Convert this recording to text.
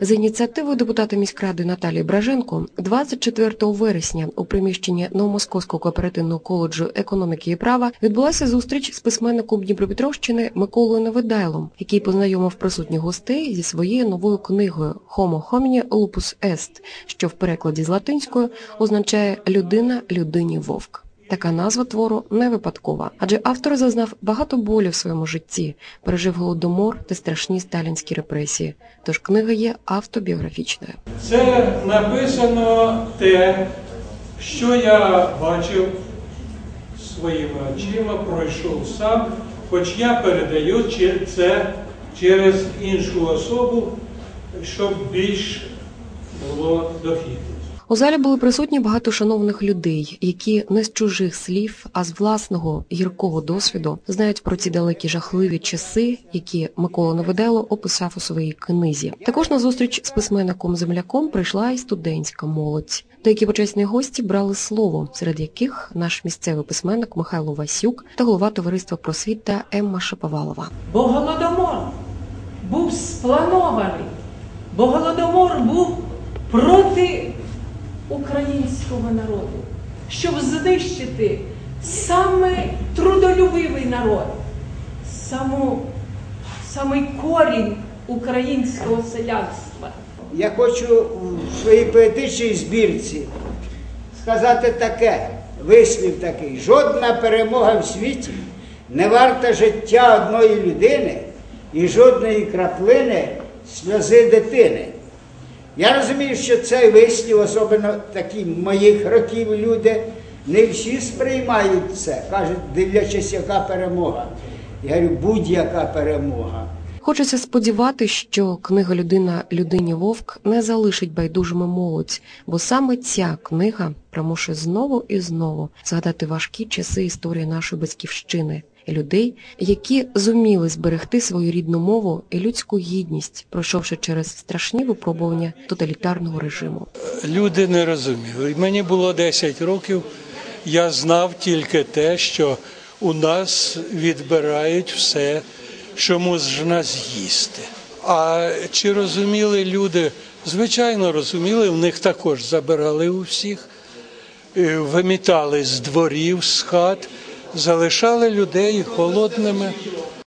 За ініціативою депутата міськради Наталії Браженко 24 вересня у приміщенні Новомосковського кооперативного коледжу економіки і права відбулася зустріч з письменником Дніпропетровщини Миколою Невидайлом, який познайомив присутніх гостей зі своєю новою книгою Homo homini lupus est, що в перекладі з латинської означає людина людині вовк. Така назва твору не випадкова, адже автор зазнав багато болю в своєму житті, пережив голодомор та страшні сталінські репресії. Тож книга є автобіографічною. Це написано те, що я бачив своїми очима, пройшов сам, хоч я передаю це через іншу особу, щоб більш було дохід. У залі були присутні багато шановних людей, які не з чужих слів, а з власного гіркого досвіду знають про ці далекі жахливі часи, які Микола Невидело описав у своїй книзі. Також на зустріч з письменником земляком прийшла і студентська молодь. Деякі почесні гості брали слово, серед яких наш місцевий письменник Михайло Васюк та голова товариства просвіта Емма Шаповалова. Бо голодомор був спланований, бо голодомор був проти українського народу, щоб знищити саме трудолюбивий народ, саму, самий корінь українського селянства. Я хочу в своїй поетичній збірці сказати таке, вислів такий. Жодна перемога в світі не варта життя одної людини і жодної краплини сльози дитини. Я розумію, що цей вислів, особливо такі моїх років люди, не всі сприймають це. Кажуть, дивлячись, яка перемога. Я говорю, будь-яка перемога. Хочеться сподіватися, що книга Людина людині вовк не залишить байдужими молодь, бо саме ця книга примушує знову і знову згадати важкі часи історії нашої батьківщини людей, які зуміли зберегти свою рідну мову і людську гідність, пройшовши через страшні випробування тоталітарного режиму. Люди не розуміли. Мені було 10 років, я знав тільки те, що у нас відбирають все, що можна з'їсти. А чи розуміли люди? Звичайно, розуміли, в них також забирали у всіх, е, вимітали з дворів, з хат, залишали людей холодними.